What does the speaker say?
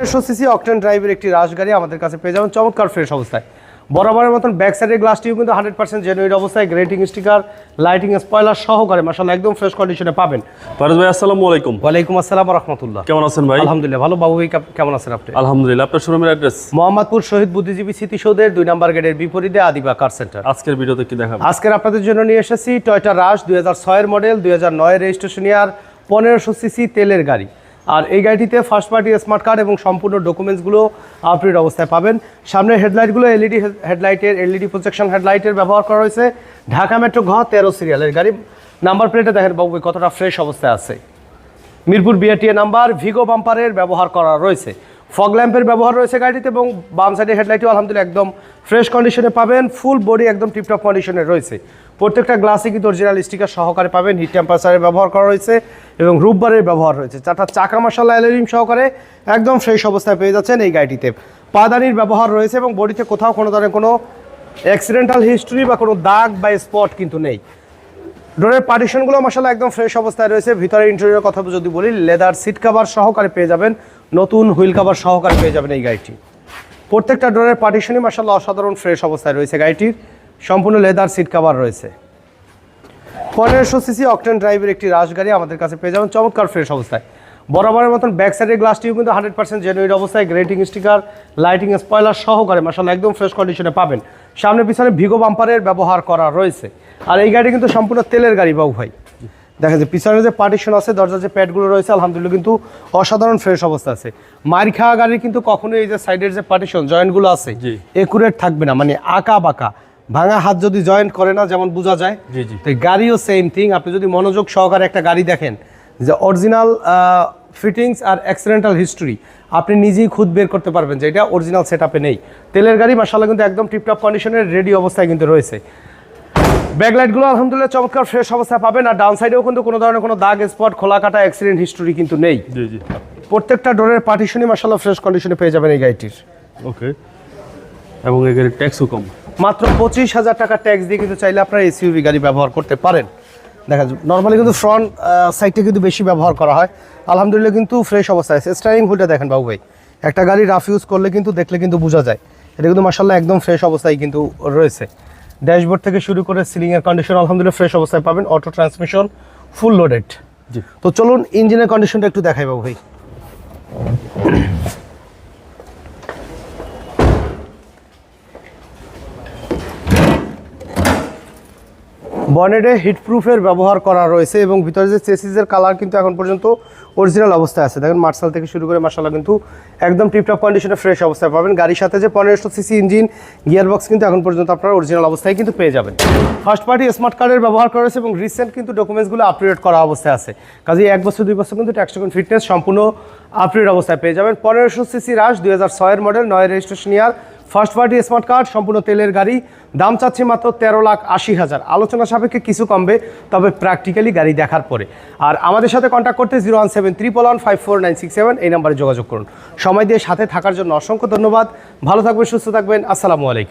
দেড়শো CC octane ড্রাইভের একটি রাশ গাড়ি আমাদের কাছে পেয়ে যাবেন। চমৎকার ফ্রেশ অবস্থায়। বরাবরের মতন ব্যাক সাইডের গ্লাসটিও কিন্তু হান্ড্রেড পার্সেন্ট জেনুইন অবস্থায়। গ্রেটিং স্টিকার লাইটিং স্পয়লার সহকারে মাসাল্লাহ একদম ফ্রেশ কন্ডিশনে পাবেন। ফারুজ ভাই আসসালামু আলাইকুম। ওয়ালাইকুম আসসালাম রহমতুল্লাহ। কেমন আছেন ভাই? আলহামদুলিল্লাহ ভালো। বাবু ভাই কেমন আছেন আপনি? আলহামদুলিল্লাহ আপনার শোরুমের অ্যাড্রেস মোহাম্মদপুর শহীদ বুদ্ধিজীবী স্মৃতিসৌধের দুই নম্বর গেটের বিপরীতে আদিবা কার সেন্টার আজকের ভিডিওতে কি দেখাবো? আজকের আপনাদের জন্য নিয়ে এসেছি টয়টা রাশ দুই হাজার ছয়ের মডেল দুই হাজার নয়ের রেজিস্ট্রেশন ইয়ার পনেরোশো সিসি তেলের গাড়ি। আর এই গাড়িটিতে ফার্স্ট পার্টি স্মার্ট কার্ড এবং সম্পূর্ণ ডকুমেন্টসগুলো আপডেট অবস্থায় পাবেন। সামনের হেডলাইটগুলো এলইডি হেডলাইটের এলইডি প্রজেকশন হেডলাইটের ব্যবহার করা হয়েছে। ঢাকা মেট্রো ঘ তেরো সিরিয়ালের গাড়ি। নাম্বার প্লেটে দেখেন বাবু, কতটা ফ্রেশ অবস্থায় আছে। মিরপুর বিআরটিএ নাম্বার ভিগো বাম্পারের ব্যবহার করা রয়েছে। ফগ ল্যাম্পের ব্যবহার রয়েছে গাড়িতে এবং বাম সাইডের হেডলাইটও আলহামদুলিল্লাহ একদম ফ্রেশ কন্ডিশনে পাবেন। ফুল বডি একদম টিপটপ কন্ডিশনে রয়েছে। প্রত্যেকটা গ্লাসে কিন্তু অরিজিনাল স্টিকার সহকারে পাবেন। হিট টেম্পারেচারের ব্যবহার করা রয়েছে এবং রূপবারের ব্যবহার রয়েছে। চারটা চাকা মশলা অ্যালোরিম সহকারে একদম ফ্রেশ অবস্থায় পেয়ে যাচ্ছেন এই গাড়িটিতে। পাদানির ব্যবহার রয়েছে এবং বডিতে কোথাও কোনো ধরনের কোনো অ্যাক্সিডেন্টাল হিস্ট্রি বা কোনো দাগ বা স্পট কিন্তু নেই। ডোরের পার্টিশনগুলো মশালা একদম ফ্রেশ অবস্থায় রয়েছে। ভিতরে ইন্টেরিয়র কথা যদি বলি লেদার সিট কাভার সহকারে পেয়ে যাবেন। নতুন হুইল কাভার সহকারে পেয়ে যাবেন এই গাড়িটি। প্রত্যেকটা ডোরের পার্টিশনই মাসাল্লাহ অসাধারণ ফ্রেশ অবস্থায় রয়েছে গাড়িটির। সম্পূর্ণ লেদার সিট কাভার রয়েছে। পনেরোশো সিসি অকটেন ড্রাইভের একটি রাশ গাড়ি আমাদের কাছে পেয়ে যাবেন। চমৎকার ফ্রেশ অবস্থায়। বরাবরের মতন ব্যাক সাইডের গ্লাসটিও কিন্তু হান্ড্রেড পার্সেন্ট জেনুইন অবস্থায় গ্রেটিং স্টিকার লাইটিং স্পয়লার সহকারে মাসাল্লাহ একদম ফ্রেশ কন্ডিশনে পাবেন। সামনে পিছনে ভিগো বাম্পারের ব্যবহার করা রয়েছে। আর এই গাড়ি কিন্তু সম্পূর্ণ তেলের গাড়ি বাবু ভাই। দেখা যায় পিছনে যে পার্টিশন আছে দরজার যে প্যাডগুলো রয়েছে আলহামদুলিল্লাহ কিন্তু অসাধারণ ফ্রেশ অবস্থা আছে। মার খাওয়া গাড়ির কিন্তু কখনোই এই যে সাইডের যে পার্টিশন জয়েন্টগুলো আছে। একুরেট থাকবে না মানে আঁকা বাঁকা ভাঙা হাত যদি জয়েন্ট করে না যেমন বোঝা যায় জি, জি। তো গাড়িও সেম থিং আপনি যদি মনোযোগ সহকারে একটা গাড়ি দেখেন যে অরিজিনাল ফিটিংস আর অ্যাক্সিডেন্টাল হিস্ট্রি আপনি নিজেই খুদ বের করতে পারবেন যে এটা অরিজিনাল সেট নেই। তেলের গাড়ি মাসাল্লাহ কিন্তু একদম টিপটপ কন্ডিশনের রেডি অবস্থায় কিন্তু রয়েছে। ব্যাকলাইটগুলো আলহামদুলিল্লাহ চমৎকার ফ্রেশ অবস্থায় পাবেন। আর ডাউন সাইডেও কিন্তু কোনো ধরনের কোনো দাগ স্পট খোলা কাটা অ্যাক্সিডেন্ট হিস্ট্রি কিন্তু নেই। জি জি। প্রত্যেকটা ডোরের পার্টিশনই মাসাল্লাহ ফ্রেশ কন্ডিশনে পেয়ে যাবেন এই গাড়িটির। ওকে এবং এই গাড়ির ট্যাক্সও কম। মাত্র পঁচিশ হাজার টাকা ট্যাক্স দিয়ে কিন্তু চাইলে আপনারা এসইউভি গাড়ি ব্যবহার করতে পারেন। দেখা যায় নর্মালি কিন্তু ফ্রন্ট সাইডটা কিন্তু বেশি ব্যবহার করা হয়। আলহামদুলিল্লাহ কিন্তু ফ্রেশ অবস্থায় আছে। স্টারিং হুইলটা দেখেন বাবু ভাই একটা গাড়ি রাফ ইউজ করলে কিন্তু দেখলে কিন্তু বোঝা যায়। এটা কিন্তু মাসাল্লাহ একদম ফ্রেশ অবস্থায় কিন্তু রয়েছে। ড্যাশবোর্ড থেকে শুরু করে সিলিংয়ের কন্ডিশন আলহামদুলিল্লাহ ফ্রেশ অবস্থায় পাবেন। অটো ট্রান্সমিশন ফুল লোডেড জি। তো চলুন ইঞ্জিনের কন্ডিশনটা একটু দেখাই বাবু ভাই। বনেটে হিটপ্রুফের ব্যবহার করা রয়েছে এবং ভিতরে যে চেসিসের কালার কিন্তু এখন পর্যন্ত অরিজিনাল অবস্থায় আছে। দেখেন মার্শাল থেকে শুরু করে মার্শাল্লাহ কিন্তু একদম টিপটপ কন্ডিশনে ফ্রেশ অবস্থায় পাবেন। গাড়ির সাথে যে পনেরোশো সিসি ইঞ্জিন গিয়ারবক্স কিন্তু এখন পর্যন্ত আপনারা অরিজিনাল অবস্থায় কিন্তু পেয়ে যাবেন। ফার্স্ট পার্টি স্মার্ট কার্ডের ব্যবহার করা রয়েছে এবং রিসেন্ট কিন্তু ডকুমেন্টসগুলো আপডেট করা অবস্থায় আছে। কাজে এক বছর, দুই বছর কিন্তু ট্যাক্স ফিটনেস সম্পূর্ণ আপডেট অবস্থায় পেয়ে যাবেন। পনেরোশো সিসি রাশ দুই হাজার ছয়ের মডেল নয় registration year first party smart card, সম্পূর্ণ তেলের গাড়ি। দাম চাচ্ছে মাত্র তেরো লাখ আশি হাজার। আলোচনা সাপেক্ষে কিছু কমবে, তবে প্র্যাকটিক্যালি গাড়ি দেখার পরে। আর আমাদের সাথে কন্ট্যাক্ট করতে zero one seven triple one five four nine six seven এই নাম্বারে যোগাযোগ করুন। সময় দিয়ে সাথে থাকার জন্য অসংখ্য ধন্যবাদ। ভালো থাকবেন, সুস্থ থাকবেন। আসসালামু আলাইকুম।